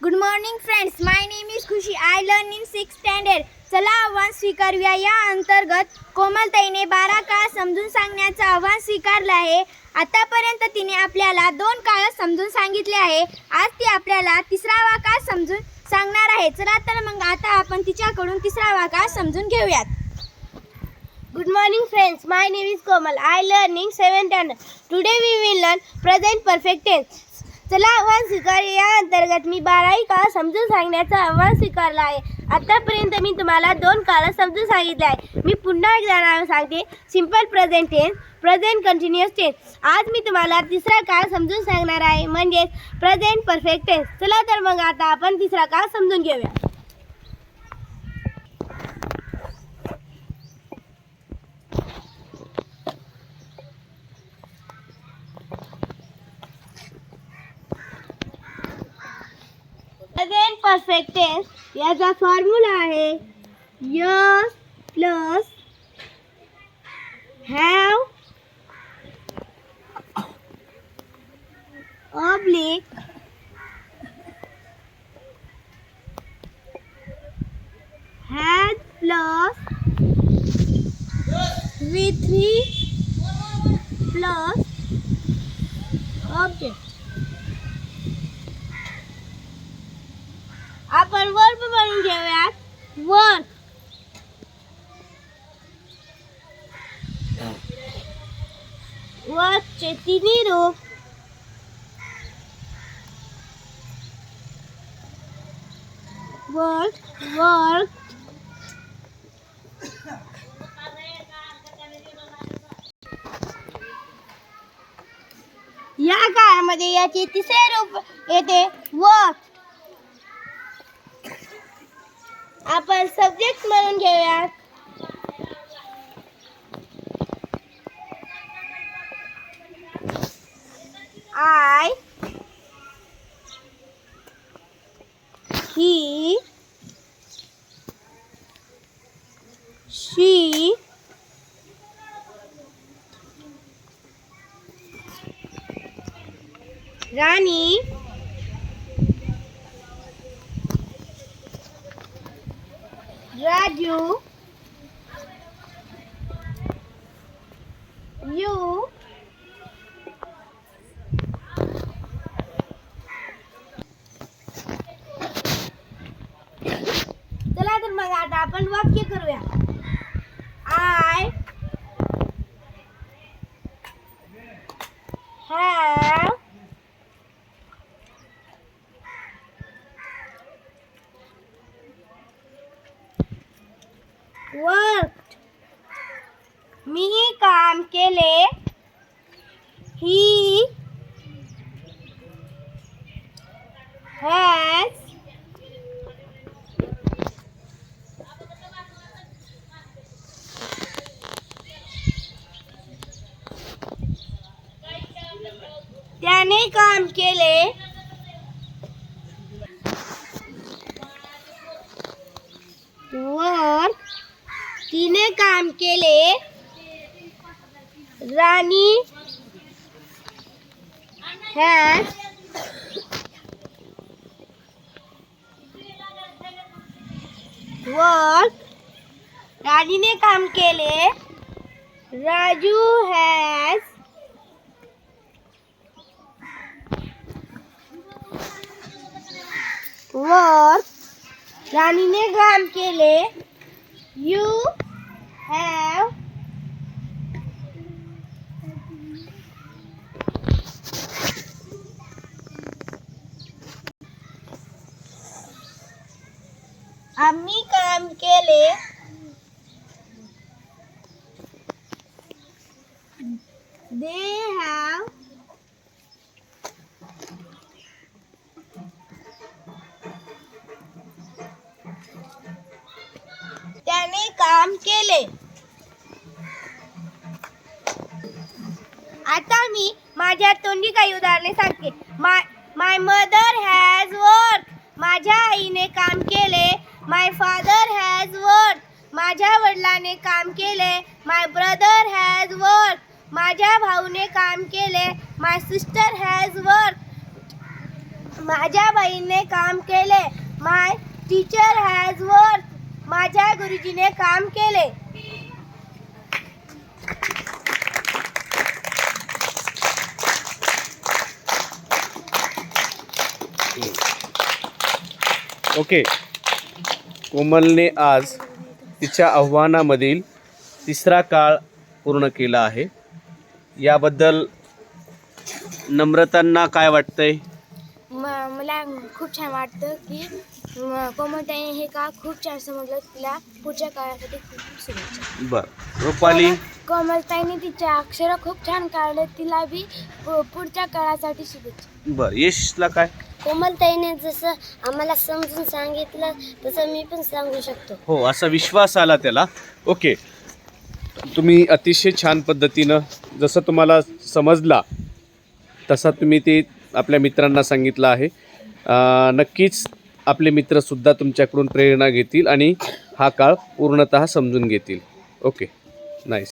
Good morning friends my name is Khushi I learn in six standard चला आव्हान स्वीकारूया. या अंतर्गत कोमलताईने बारा काळ समजून सांगण्याचं आव्हान स्वीकारलं आहे. आतापर्यंत तिने आपल्याला दोन काळ समजून सांगितले आहे. आज ती आपल्याला तिसरावा काळ समजून सांगणार आहे. चला तर मग आता आपण तिच्याकडून तिसरावा काळ समजून घेऊयात. Good morning friends my name is Komal I learning seven standard today we will learn present perfect tense चला आव्हान स्वीकार या अंतर्गत मी बारावी काळ समजून सांगण्याचं आव्हान स्वीकारलं आहे. आतापर्यंत मी तुम्हाला दोन काळ समजून सांगितले आहे. मी पुन्हा एकदा नाव सांगते. Simple present tense present continuous tense आज मी तुम्हाला तिसरा काळ समजून सांगणार आहे. म्हणजेच प्रेझेंट परफेक्ट टेन्स चला तर मग आता आपण तिसरा काळ समजून घेऊया प्रेझेंट परफेक्ट टेस्ट याचा फॉर्म्युला आहे S plus have oblique has plus with three plus object. आपण वर्ब बनवून घेऊयात. वर्क वर्कचे तिन्ही रूप. वर्क वर्क या काळामध्ये याचे तिसरे रूप येते वर्क आपण सब्जेक्ट म्हणून घेऊयात. I he she Rani Radio work मी काम केले. ही हॅज त्याने काम केले. वर्क तिने काम केले राणी हॅज वर्क राणीने काम केले राजू हॅज वर्क राणीने काम केले You have आम्ही काम केले They have केले आता मी माझ्या तोंडी काही उदाहरणे सांगते. My my mother has work माझ्या आईने काम केले. माय फादर हॅज वर्क माझ्या वडिलाने काम केले. माय ब्रदर हॅज वर्क माझ्या भाऊने काम केले. माय सिस्टर हॅज वर्क माझ्या बहिणीने काम केले. माय टीचर हॅज वर्क माझ्या गुरुजीने काम केले. ओके. कोमलने आज तिच्या आव्हानामधील तिसरा काळ पूर्ण केला आहे. याबद्दल नम्रतांना काय वाटतंय? म- मला खूप छान वाटतं की कोमलताईने हे का खूप छान समजलं तिला पुढच्या काळासाठी खूप खूप शुभेच्छा. बर. रुपाली? कोमलताईने तिचे अक्षर खूप छान काढले तिला बी पु- पुढच्या काळासाठी शुभेच्छा. बर. यशला काय? कोमलताईने जसं आम्हाला समजून सांगितलं तसं मी पण सांगू शकतो. हो असा विश्वास आला त्याला. ओके. तुम्ही अतिशय छान पद्धतीनं जसं तुम्हाला समजला तसा तुम्ही ते आपल्या मित्रांना सांगितलं आहे. नक्कीच आपले मित्रसुद्धा तुमच्याकडून प्रेरणा घेतील आणि हा काळ पूर्णतः समजून घेतील. ओके. नाईस.